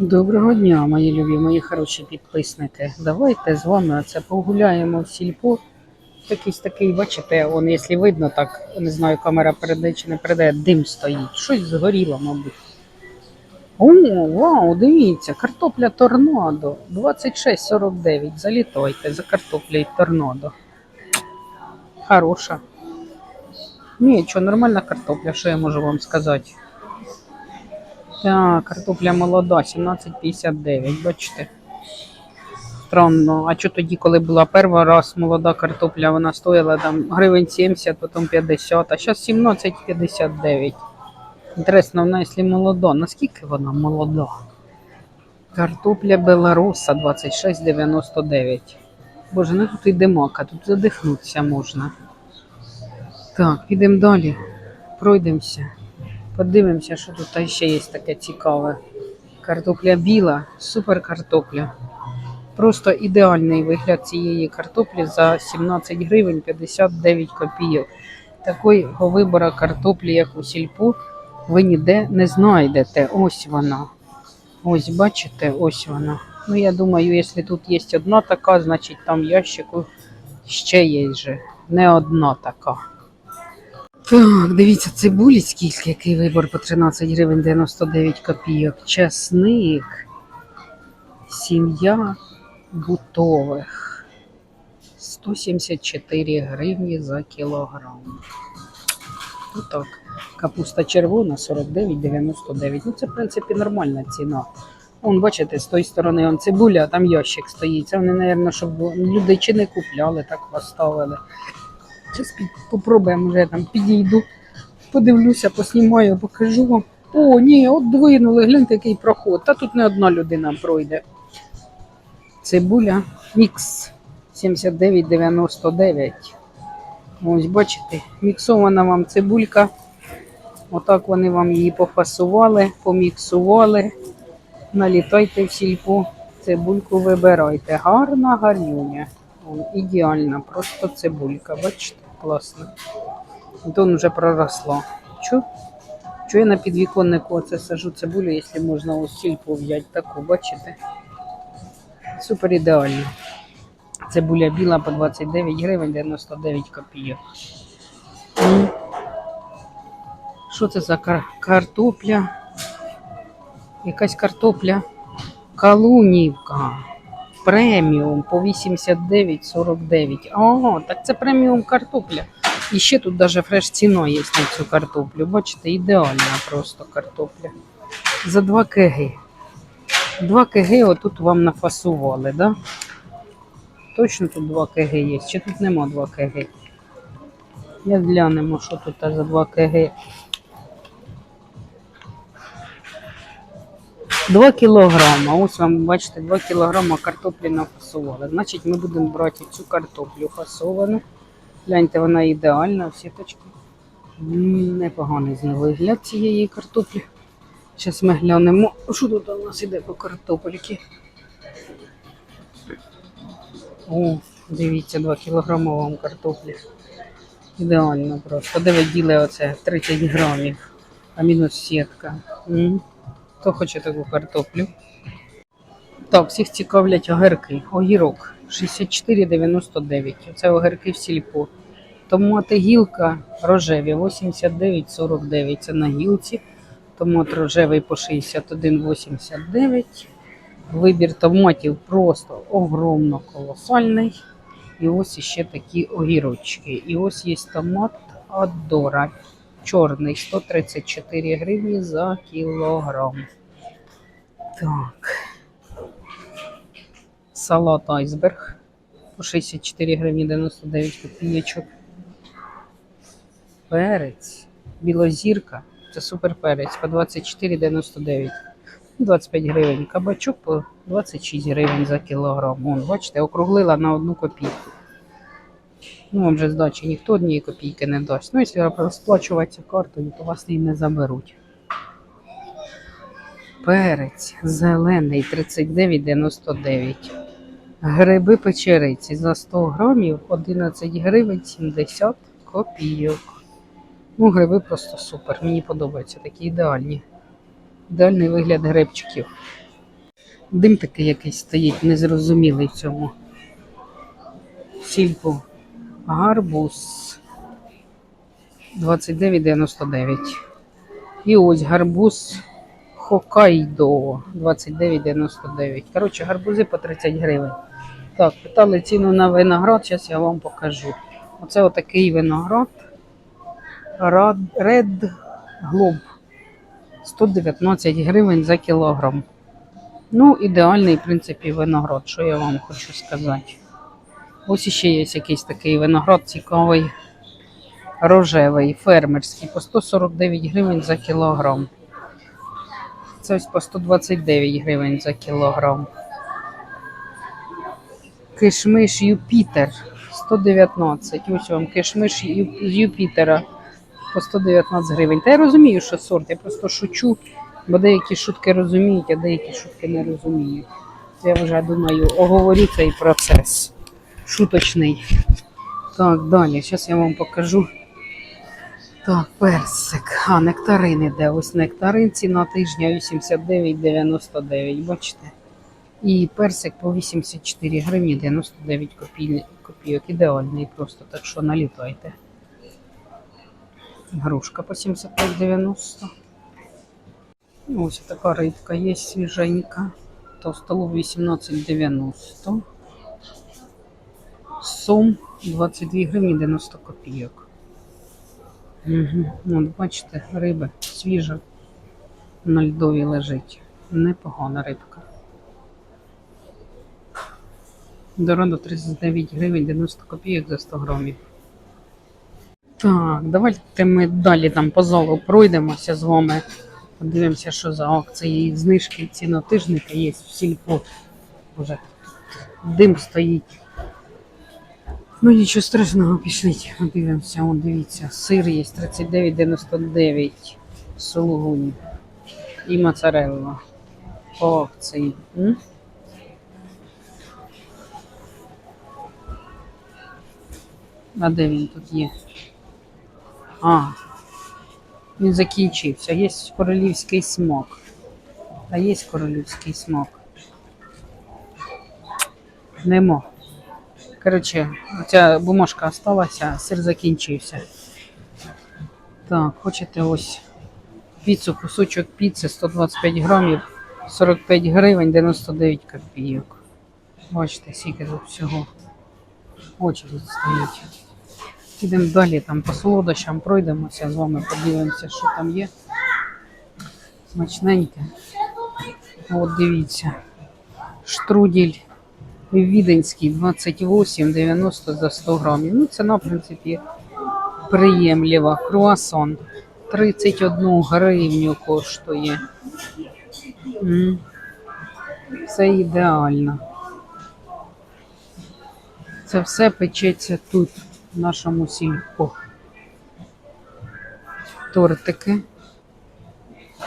Доброго дня, мої любі, мої хороші підписники. Давайте з вами оце погуляємо в сільпо. Якийсь такий, бачите, он, якщо видно, так не знаю, камера передає чи не передає, дим стоїть. Щось згоріло, мабуть. О, вау, дивіться, картопля торнадо 26,49. Залітайте за картоплею торнадо. Хороша. Ні, що, нормальна картопля, що я можу вам сказати. Так, картопля молода, 17,59, бачите. Странно. А що тоді, коли була перший раз молода картопля, вона стоїла там гривень 70, потім 50, а зараз 17,59. Інтересно, вона, якщо молода, наскільки вона молода? Картопля Беларуса 26,99. Боже, ну тут і димака, тут задихнутися можна. Так, підемо далі. Пройдемося. Подивимося, що тут ще є таке цікаве. Картопля біла, супер картопля. Просто ідеальний вигляд цієї картоплі за 17 гривень 59 копійок. Такого вибору картоплі, як у сільпу, ви ніде не знайдете. Ось вона. Ось бачите, ось вона. Ну, я думаю, якщо тут є одна така, значить там ящику ще є же. Не одна така. Так, дивіться, цибулі скільки, який вибор по 13 гривень 99 копійок. Часник. Сім'я бутових. 174 гривні за кілограм. Отак. Капуста червона 49,99. Ну, це, в принципі, нормальна ціна. Вон, бачите, з тої сторони он цибуля, а там ящик стоїть. Це вони, мабуть, щоб люди чи не купляли, так поставили. Зараз попробуємо вже там підійду, подивлюся, поснімаю, покажу вам. О, ні, от двинули, гляньте, який проход. Та тут не одна людина пройде. Цибуля мікс 79,99. Ось бачите, міксована вам цибулька. Отак вони вам її пофасували, поміксували. Налітайте в сільпу, цибульку вибирайте. Гарна гарнюня. Ідеальна, просто цибулька. Бачите, класно. Тон вже проросла. Чу? Чу я на підвіконнику оце сажу цибулю, якщо можна ось сільпу взяти таку, бачите? Супер ідеально. Цибуля біла по 29 гривень 99 копійок. Що це за кар- картопля? Якась картопля. Калунівка. Преміум по 89,49. Ага, так це преміум картопля. І ще тут даже фреш ціна є на цю картоплю. Бачите, ідеальна просто картопля. За 2 кг. 2 кг отут вам нафасували, да? Точно тут 2 кг є. Чи тут нема 2 кг? Я глянемо, що тут за 2 кг. 2 кілограма. Ось вам бачите, 2 кілограма картоплі нафасували. Значить, ми будемо брати цю картоплю фасовану. Гляньте, вона ідеальна, в сіточки. М, Непоганий з вигляд цієї картоплі. Зараз ми глянемо, що тут у нас іде по картопельки. О, дивіться, 2 кілограма вам картоплі. Ідеально просто. Де ви діли оце 30 грамів, а мінус сітка. Хто хоче таку картоплю? Так, всіх цікавлять огірки. Огірок 64,99. Це огірки в сільпо. Томати гілка рожеві 89,49. Це на гілці. Томат рожевий по 61,89. Вибір томатів просто огромно колосальний. І ось іще такі огірочки. І ось є томат Адора. Чорний 134 гривні за кілограм. Так. Салат айсберг по 64 гривні 99 копійочок. Перець. Білозірка. Це супер перець по 24,99. 25 гривень. Кабачок по 26 гривень за кілограм. Вон, бачите, округлила на одну копійку. Ну, вам же здачі ніхто однієї копійки не дасть. Ну, якщо розплачуватися картою, то вас її не заберуть. Перець зелений 39,99. Гриби печериці за 100 грамів 11 гривень 70 копійок. Ну, гриби просто супер. Мені подобаються такі ідеальні. Ідеальний вигляд грибчиків. Дим такий якийсь стоїть, незрозумілий в цьому. Сільпо. Гарбуз 29,99. І ось гарбуз Хокайдо 29,99. Коротше, гарбузи по 30 гривень. Так, питали ціну на виноград, зараз я вам покажу. Оце отакий виноград. Red Globe. 119 гривень за кілограм. Ну, ідеальний, в принципі, виноград, що я вам хочу сказати. Ось іще є якийсь такий виноград цікавий, рожевий, фермерський, по 149 гривень за кілограм. Це ось по 129 гривень за кілограм. Кишмиш Юпітер 119. Ось вам кишмиш з Юпітера по 119 гривень. Та я розумію, що сорт, я просто шучу, бо деякі шутки розуміють, а деякі шутки не розуміють. Я вже думаю, оговорю цей процес шуточний. Так, далі, зараз я вам покажу. Так, персик. А, нектарин іде. Ось нектарин ціна тижня 89,99. Бачите? І персик по 84 гривні 99 копій- копійок. Ідеальний просто, так що налітайте. Грушка по 75,90. Ось така рибка є свіженька. Товстолоб 18,90. Сом 22 гривні 90 копійок. Угу. От бачите, риба свіжа на льдові лежить. Непогана рибка. Дорога 39 гривень 90 копійок за 100 грамів. Так, давайте ми далі там по залу пройдемося з вами. Подивимося, що за акції знижки цінотижника є в сільпо. Боже, дим стоїть. Ну нічого страшного, пішліть. Подивимося, О, дивіться, сир є 39,99 сулугуні і моцарелла по акції. М? А де він тут є? А, він закінчився. Є королівський смак. А є королівський смак. Нема. Коротше, ця бумажка осталася, сир закінчився. Так, хочете ось піцу, кусочок піци 125 грамів, 45 гривень, 99 копійок. Бачите, скільки тут всього. Очередь стоїть. Підемо далі, там по солодощам пройдемося з вами, подивимося, що там є. Смачненьке. От дивіться. Штрудель Віденський 28,90 за 100 грамів. Ну, ціна, в принципі, приємлива. Круасон 31 гривню коштує. Все ідеально. Це все печеться тут, в нашому сільпо. Тортики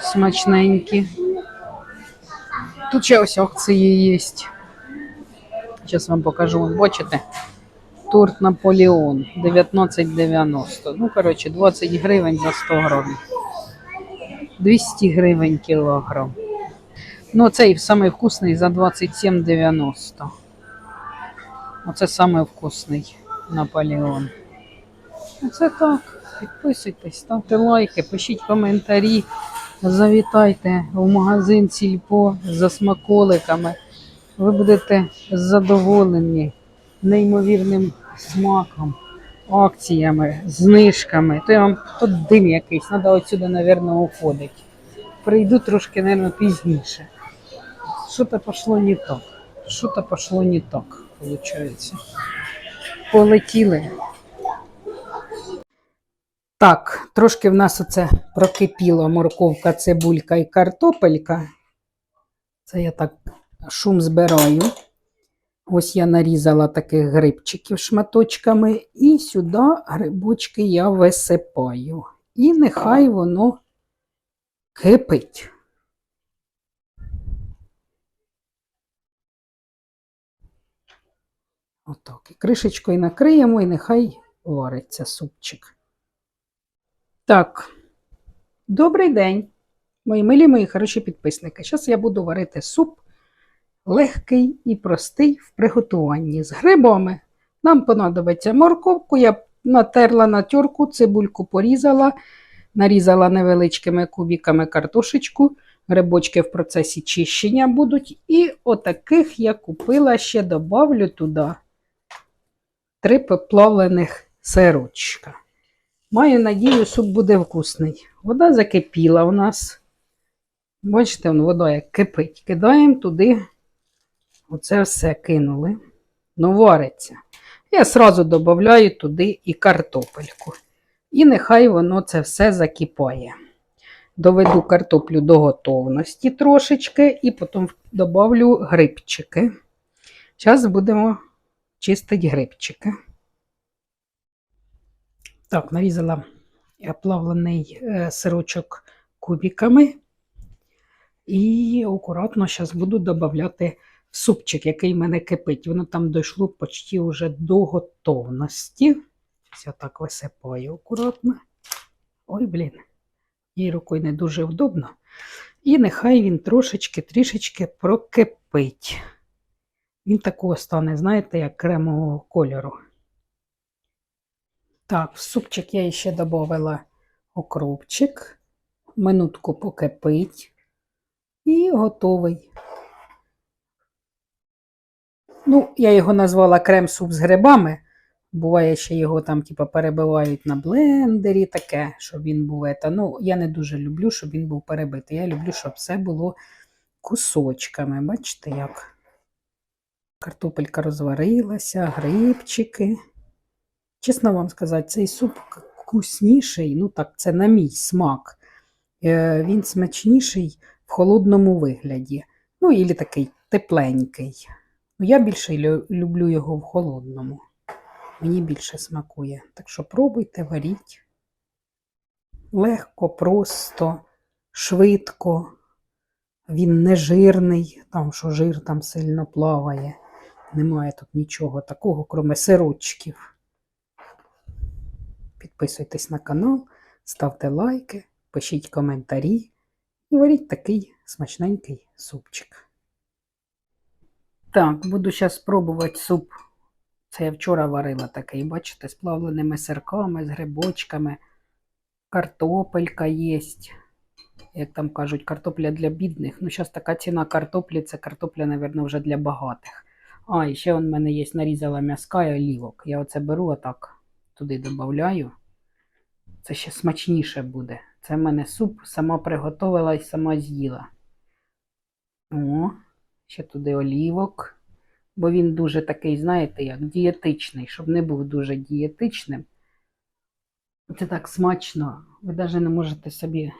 смачненькі. Тут ще ось акції є. Зараз вам покажу. Бачите? Торт Наполеон 19,90. Ну, коротше, 20 гривень за 100 грамів. 200 гривень кілограм. Ну, цей самий вкусний за 27,90. Оце самий вкусний Наполеон. Оце так. Підписуйтесь, ставте лайки, пишіть коментарі, завітайте в магазин Сільпо за смаколиками. Ви будете задоволені неймовірним смаком, акціями, знижками. То я вам тут дим якийсь, треба отсюди, мабуть, уходити. Прийду трошки, мабуть, пізніше. Що-то пішло не так. Що-то пішло не так, виходить. Полетіли. Так, трошки в нас оце прокипіло морковка, цибулька і картопелька. Це я так шум збираю. Ось я нарізала таких грибчиків шматочками, і сюди грибочки я висипаю. І нехай воно кипить. Отак. І кришечкою накриємо, і нехай вариться супчик. Так, добрий день, мої милі, мої хороші підписники. Зараз я буду варити суп легкий і простий в приготуванні. З грибами нам понадобиться морковку. Я натерла на тюрку, цибульку порізала, нарізала невеличкими кубиками картошечку. Грибочки в процесі чищення будуть. І отаких я купила, ще добавлю туди три поплавлених сирочка. Маю надію, суп буде вкусний. Вода закипіла у нас. Бачите, вода як кипить. Кидаємо туди. Оце все кинули. Ну, вариться. Я сразу додаю туди і картопельку. І нехай воно це все закипає. Доведу картоплю до готовності трошечки, і потім добавлю грибчики. Зараз будемо чистити грибчики. Так, нарізала плавлений е, сирочок кубиками. І акуратно зараз буду додавати супчик, який в мене кипить. Воно там дійшло почти вже до готовності. Я так висипаю акуратно. Ой, блін, їй рукою не дуже вдобно. І нехай він трошечки трішечки прокипить. Він такого стане, знаєте, як кремового кольору. Так, в супчик я ще додавала окропчик. Минутку покипить. І готовий. Ну, я його назвала крем-суп з грибами. Буває, ще його там, типу, перебивають на блендері, таке, щоб він був. Ета. Ну, я не дуже люблю, щоб він був перебитий. Я люблю, щоб все було кусочками. Бачите, як картопелька розварилася, грибчики. Чесно вам сказати, цей суп вкусніший, ну так, це на мій смак. Е, Він смачніший в холодному вигляді. Ну, і такий тепленький. Ну, я більше люблю його в холодному. Мені більше смакує. Так що пробуйте, варіть. Легко, просто, швидко. Він не жирний, там що жир там сильно плаває. Немає тут нічого такого, кроме сирочків. Підписуйтесь на канал, ставте лайки, пишіть коментарі і варіть такий смачненький супчик. Так, буду зараз спробувати суп. Це я вчора варила такий, бачите, з плавленими сирками, з грибочками. Картопелька є. Як там кажуть, картопля для бідних. Ну, зараз така ціна картоплі, це картопля, мабуть, вже для багатих. А, і ще в мене є нарізала м'язка і олівок. Я оце беру отак, туди додаю. Це ще смачніше буде. Це в мене суп сама приготувала і сама з'їла. О, ще туди олівок. Бо він дуже такий, знаєте, як дієтичний, щоб не був дуже дієтичним. Це так смачно. Ви навіть не можете собі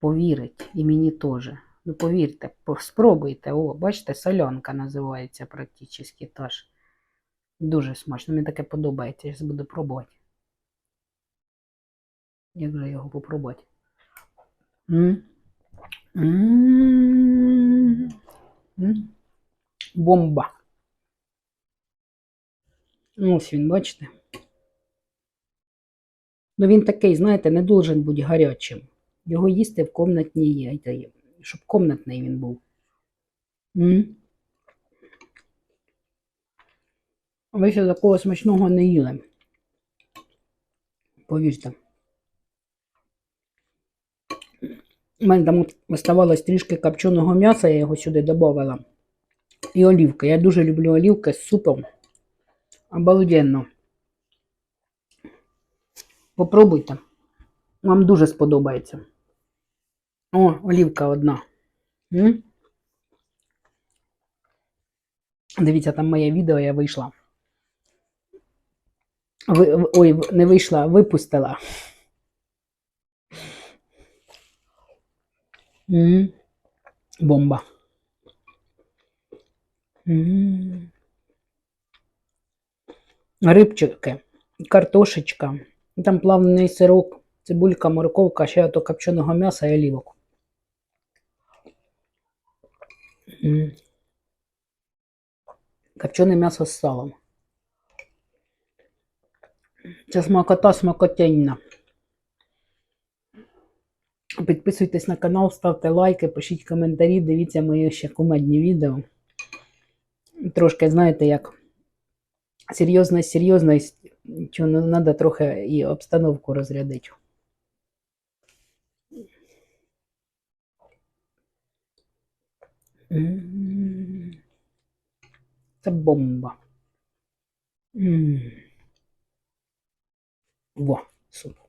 повірити. І мені теж. Ну, повірте, спробуйте. О, бачите, солянка називається практично теж. Дуже смачно. Мені таке подобається. Я зараз буду пробувати. Як же його попробувати? М? Бомба. Ось він, бачите? Ну він такий, знаєте, не должен бути гарячим. Його їсти в комнатній яйці, щоб комнатний він був. М. Ви ще такого смачного не їли. Повірте. У мене там оставалось трішки копченого м'яса, я його сюди додавала. І олівки. Я дуже люблю олівки з супом. Обалденно. Попробуйте. Вам дуже сподобається. О, олівка одна. М? Дивіться, там моє відео я вийшла. Ви, ой, не вийшла, випустила. М. Бомба. М. Рибчики, картошечка, там плавлений сирок, цибулька, морковка, ще ото копченого м'яса і олівок. М. Копчене м'ясо з салом. Це смакота смакотенна. Підписуйтесь на канал, ставте лайки, пишіть коментарі, дивіться мої ще кумедні відео. Трошки, знаєте, як серйозність, серйозність, що ну, треба трохи і обстановку розрядити. Це бомба. Во, супер.